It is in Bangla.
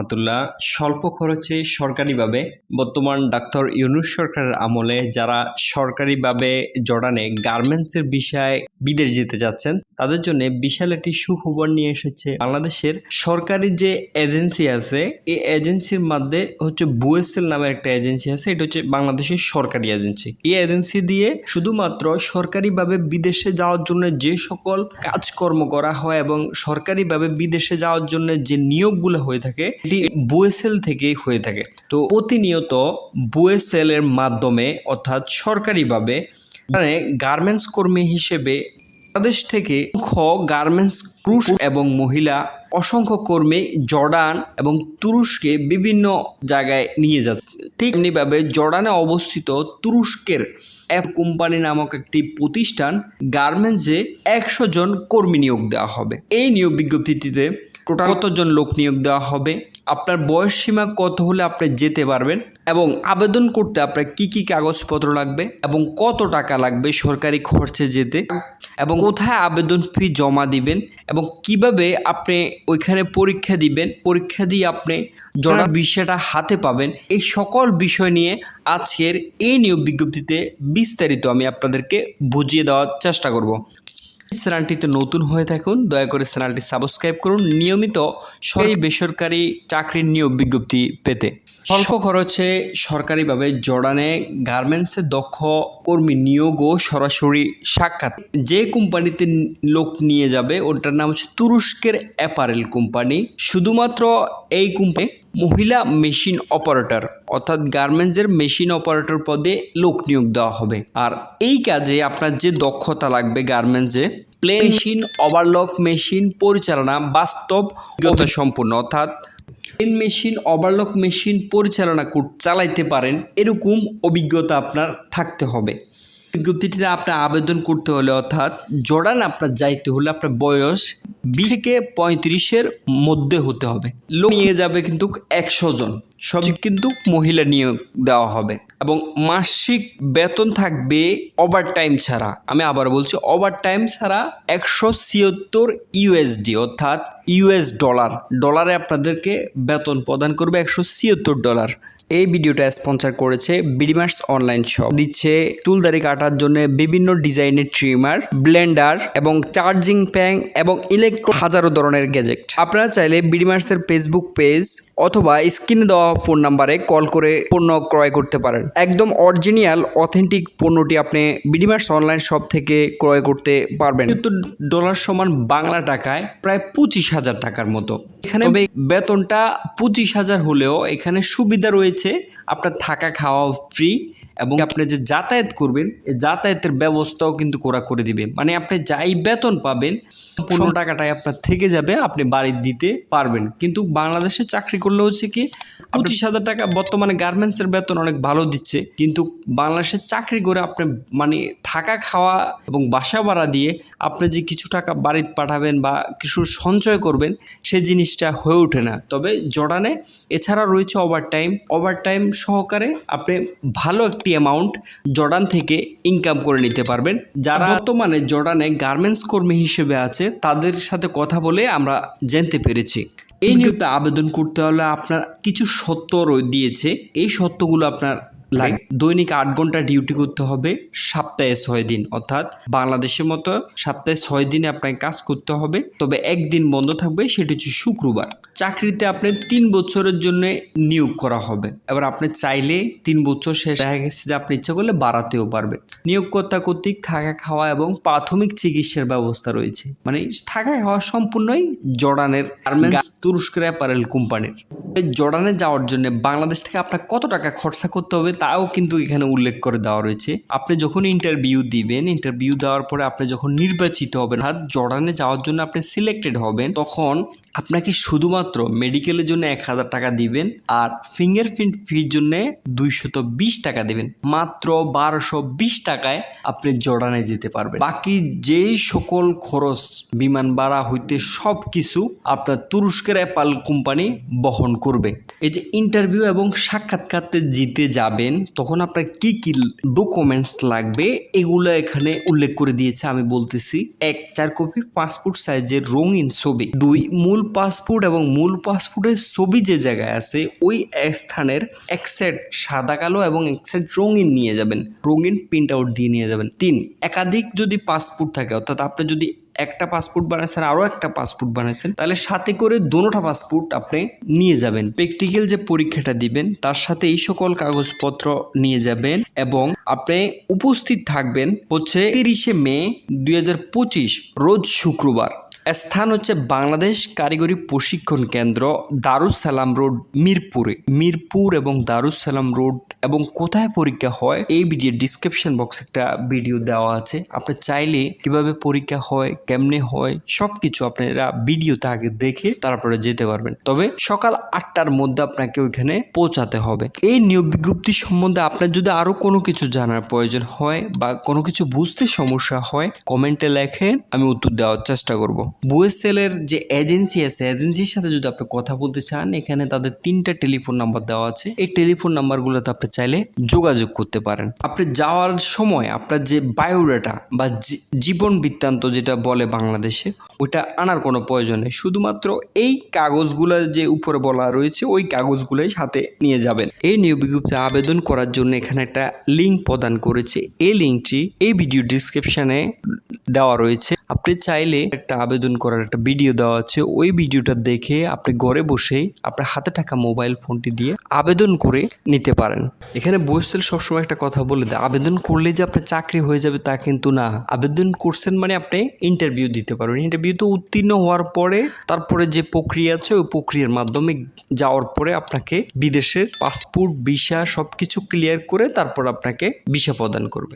রহমতুল্লাহ, স্বল্প খরচে সরকারিভাবে বর্তমান ডাক্তার ইউনুস সরকারের আমলে যারা সরকারিভাবে জর্ডানে গার্মেন্টসের বিষয়ে বিদেশ যেতে যাচ্ছেন, তাদের জন্য বিশাল একটি সুখবর নিয়ে এসেছে। বাংলাদেশের সরকারি যে এজেন্সি আছে, এই এজেন্সির মধ্যে হচ্ছে বুয়েসেল নামের একটা এজেন্সি আছে, এটা হচ্ছে বাংলাদেশের সরকারি এজেন্সি। এই এজেন্সি দিয়ে শুধুমাত্র সরকারিভাবে বিদেশে যাওয়ার জন্য যে সকল কাজকর্ম করা হয় এবং সরকারিভাবে বিদেশে যাওয়ার জন্য যে নিয়োগগুলো হয়ে থাকে এটি বুয়েসেল থেকেই হয়ে থাকে। তো প্রতিনিয়ত বুয়েসেলের মাধ্যমে অর্থাৎ সরকারিভাবে মানে গার্মেন্টস কর্মী হিসেবে বাংলাদেশ থেকে গার্মেন্টস পুরুষ এবং মহিলা অসংখ্য কর্মী জর্ডান এবং তুরস্কে বিভিন্ন জায়গায় নিয়ে যাচ্ছে। ঠিক এমনিভাবে জর্ডানে অবস্থিত তুরস্কের অ্যাপ কোম্পানি নামক একটি প্রতিষ্ঠান গার্মেন্টসে একশো জন কর্মী নিয়োগ দেওয়া হবে। এই নিয়োগ বিজ্ঞপ্তিটিতে টোটাল কতজন লোক নিয়োগ দেওয়া হবে? আপনার বয়স সীমা কত হলে আপনি যেতে পারবেন? এবং আবেদন করতে আপনার কি কি কাগজপত্র লাগবে? এবং কত টাকা লাগবে সরকারি খরচে যেতে? এবং কোথায় আবেদন ফি জমা দিবেন? এবং কীভাবে আপনি ওইখানে পরীক্ষা দিবেন? পরীক্ষা দিয়ে আপনি জনার বিষয়টা হাতে পাবেন? এই সকল বিষয় নিয়ে আজকের এই নিয়োগ বিজ্ঞপ্তিতে বিস্তারিত আমি আপনাদেরকে বুঝিয়ে দেওয়ার চেষ্টা করব। চ্যানেলটিতে নতুন হয়ে থাকুন, দয়া করে চ্যানেলটি সাবস্ক্রাইব করুন। নিয়মিত সরকারি বেসরকারি চাকরির নিয়োগ বিজ্ঞপ্তি পেতে স্বল্প খরচে সরকারিভাবে জর্ডানে গার্মেন্টসের দক্ষ কর্মী নিয়োগ ও সরাসরি সাক্ষাৎ। যে কোম্পানিতে লোক নিয়ে যাবে, ওটার নাম হচ্ছে তুরস্কের অ্যাপারেল কোম্পানি। শুধুমাত্র এই কোম্পানি মহিলা মেশিন অপারেটর, অর্থাৎ গার্মেন্টসের মেশিন অপারেটর পদে লোক নিয়োগ দেওয়া হবে। আর এই কাজে আপনার যে দক্ষতা লাগবে গার্মেন্টসে প্লেন মেশিন, ওভারলক মেশিন, পরিচালনা বাস্তব সম্পূর্ণ। অর্থাৎ প্লেন মেশিন, ওভারলক মেশিন, পরিচালনা চালাইতে পারেন, এরকম অভিজ্ঞতা আপনার থাকতে হবে। বিজ্ঞপ্তিটিতে আপনার আবেদন করতে হলে অর্থাৎ জর্ডান আপনার যাইতে হলে আপনার বয়স বিশ থেকে পঁয়ত্রিশের মধ্যে হতে হবে। লোক নিয়ে যাবে কিন্তু একশো জন। সব কিন্তু মহিলা নিয়োগ দেওয়া হবে। এবং মাসিক বেতন থাকবে ওভার টাইম ছাড়া। আমি আবার বলছি ওভার টাইম ছাড়া একশো ছিয়াত্তর ইউএসডি অর্থাৎ ইউএস ডলার ডলারে আপনাদেরকে বেতন প্রদান করবে একশো ছিয়াত্তর ডলার এই ভিডিওটা স্পন্সর করেছে বিডিমার্স অনলাইন শপ। দিচ্ছে চুলদারি কাটার জন্য বিভিন্ন ডিজাইনের ট্রিমার ব্লেন্ডার এবং চার্জিং প্যাং এবং ইলেকট্রো হাজারো ধরনের গ্যাজেট আপনারা চাইলে বিডিমার্সের ফেসবুক পেজ অথবা স্ক্রিনে দেওয়া ফোন নাম্বারে কল করে পণ্য ক্রয় করতে পারেন। একদম অরিজিনাল অথেন্টিক পণ্যটি আপনি বিডিমার্স অনলাইন শপ থেকে ক্রয় করতে পারবেন। কিন্তু ডলার সমান বাংলা টাকায় প্রায় পঁচিশ হাজার টাকার মতো। এখানে বেতনটা পঁচিশ হাজার হলেও এখানে সুবিধা রয়েছে আপনার থাকা খাওয়া ফ্রি এবং আপনি যে যাতায়াত করবেন এই যাতায়াতের ব্যবস্থাও কিন্তু ওরা করে দিবে। মানে আপনি যাই বেতন পাবেন পনেরো টাকাটাই আপনার থেকে যাবে আপনি বাড়ি দিতে পারবেন। কিন্তু বাংলাদেশে চাকরি করলে হচ্ছে কি পঁচিশ হাজার টাকা বর্তমানে গার্মেন্টসের বেতন অনেক ভালো দিচ্ছে কিন্তু বাংলাদেশে চাকরি করে আপনি মানে থাকা খাওয়া এবং বাসা ভাড়া দিয়ে আপনি যে কিছু টাকা বাড়িতে পাঠাবেন বা কিছু সঞ্চয় করবেন সে জিনিসটা হয়ে ওঠে না। তবে জর্ডানে এছাড়া রয়েছে ওভার টাইম ওভার টাইম সহকারে আপনি ভালো একটি অ্যামাউন্ট জর্ডান থেকে ইনকাম করে নিতে পারবেন। যারা বর্তমানে জর্ডানে গার্মেন্টস কর্মী হিসেবে আছে, তাদের সাথে কথা বলে আমরা জানতে পেরেছি। এই নিয়োগটা আবেদন করতে হলে আপনার কিছু সত্য দিয়েছে। এই সত্যগুলো আপনার লাগে দৈনিক আট ঘণ্টা ডিউটি করতে হবে সপ্তাহে ছয় দিন। অর্থাৎ বাংলাদেশের মতো সপ্তাহে ছয় দিনে আপনাকে কাজ করতে হবে। তবে একদিন বন্ধ থাকবে সেটি হচ্ছে শুক্রবার। চাকরিতে আপনি তিন বছরের জন্য নিয়োগ করা হবে। এবার আপনি চাইলে তিন বছর শেষ দেখা গেছে যে আপনি ইচ্ছা করলে বাড়াতেও পারবে। নিয়োগকর্তা কর্তৃক থাকা খাওয়া এবং প্রাথমিক চিকিৎসার ব্যবস্থা রয়েছে। মানে থাকা খাওয়া সম্পূর্ণই জর্ডানের গার্মেন্টস তুরস্কের অ্যাপারেল কোম্পানির। জর্ডানে যাওয়ার জন্য বাংলাদেশ থেকে আপনার কত টাকা খরচা করতে হবে তাও কিন্তু এখানে উল্লেখ করে দেওয়া রয়েছে। আপনি যখন ইন্টারভিউ দিবেন ইন্টারভিউ দেওয়ার পরে আপনি যখন নির্বাচিত হবেন, অর্থাৎ জর্ডানে যাওয়ার জন্য আপনি সিলেক্টেড হবেন, তখন আপনাকে শুধুমাত্র মেডিকেলের জন্য এক হাজার টাকা দিবেন আর ফিঙ্গারপ্রিন্ট ফির জন্য দুইশত বিশ টাকা দেবেন। মাত্র বারোশো বিশ টাকায় আপনি জর্ডানে যেতে পারবেন। বাকি যেই সকল খরচ, বিমান ভাড়া হইতে সব কিছু আপনার তুরস্কের অ্যাপাল কোম্পানি বহন করবে। এই যে ইন্টারভিউ এবং সাক্ষাৎকারতে জিতে যাবেন যাবেন তখন আপনার কি কি ডকুমেন্টস লাগবে, এগুলো এখানে উল্লেখ করে দিয়েছে, আমি বলতেছি। এক, চার কপি পাসপোর্ট সাইজের রঙিন ছবি। দুই, মূল পাসপোর্ট এবং মূল পাসপোর্টের ছবি যে জায়গায় আছে, ওই স্থানের এক সেট সাদা, কালো এবং এক সেট রঙিন নিয়ে যাবেন। রঙিন প্রিন্ট আউট দিয়ে নিয়ে যাবেন। তিন, একাধিক যদি পাসপোর্ট থাকে, অর্থাৎ আপনি যদি একটা পাসপোর্ট বানাইছেন, আরও একটা পাসপোর্ট বানাইছেন, তাহলে সাথে করে দোনোটা পাসপোর্ট আপনি নিয়ে যাবেন। প্র্যাকটিক্যাল যে পরীক্ষাটা দিবেন, তার সাথে এই সকল কাগজপত্র নিয়ে যাবেন এবং আপনি উপস্থিত থাকবেন হচ্ছে তিরিশে মে দুই হাজার পঁচিশ, রোজ শুক্রবার। স্থান হচ্ছে বাংলাদেশ কারিগরি প্রশিক্ষণ কেন্দ্র দারুস সালাম রোড মিরপুরে। মিরপুর এবং দারুস সালাম রোড এবং কোথায় পরীক্ষা হয় এই ভিডিও ডিসক্রিপশন বক্স একটা ভিডিও দেওয়া আছে। আপনি চাইলে কীভাবে পরীক্ষা হয়, কেমনে হয় সব কিছু আপনারা ভিডিওতে আগে দেখে তারপরে যেতে পারবেন। তবে সকাল আটটার মধ্যে আপনাকে ওইখানে পৌঁছাতে হবে। এই নিয়োগ বিজ্ঞপ্তি সম্বন্ধে আপনার যদি আরও কোনো কিছু জানার প্রয়োজন হয় বা কোনো কিছু বুঝতে সমস্যা হয় কমেন্টে লেখেন, আমি উত্তর দেওয়ার চেষ্টা করব। বুয়েসেল এর যে এজেন্সি আছে, এজেন্সির সাথে যদি আপনি কথা বলতে চান, এখানে তাদের তিনটা টেলিফোন নাম্বার দেওয়া আছে। এই টেলিফোন নাম্বারগুলোতে আপনি চাইলে যোগাযোগ করতে পারেন। আপনি যাওয়ার সময় আপনার যে বায়োডাটা বা জীবন বৃত্তান্ত যেটা বলে বাংলাদেশে, ওটা আনার কোনো প্রয়োজন নেই। শুধুমাত্র এই কাগজগুলো যে উপরে বলা রয়েছে, ওই কাগজগুলোই সাথে নিয়ে যাবেন। এই নিয়োগ বিজ্ঞপ্তি আবেদন করার জন্য এখানে একটা লিঙ্ক প্রদান করেছে। এই লিঙ্কটি এই ভিডিও ডিসক্রিপশনে দেওয়া রয়েছে। আপনি চাইলে একটা আবেদন করার একটা ভিডিও দেওয়া আছে। ওই ভিডিওটা দেখে আপনি ঘরে বসেই আপনার হাতে থাকা মোবাইল ফোনটি দিয়ে আবেদন করে নিতে পারেন। এখানে বসেল সবসময় একটা কথা বলে দেয়, আবেদন করলে যে আপনার চাকরি হয়ে যাবে তা কিন্তু না। আবেদন করছেন মানে আপনি ইন্টারভিউ দিতে পারবেন। ইন্টারভিউতে উত্তীর্ণ হওয়ার পরে তারপরে যে প্রক্রিয়া আছে, ওই প্রক্রিয়ার মাধ্যমে যাওয়ার পরে আপনাকে বিদেশের পাসপোর্ট ভিসা সব কিছু ক্লিয়ার করে তারপর আপনাকে ভিসা প্রদান করবে।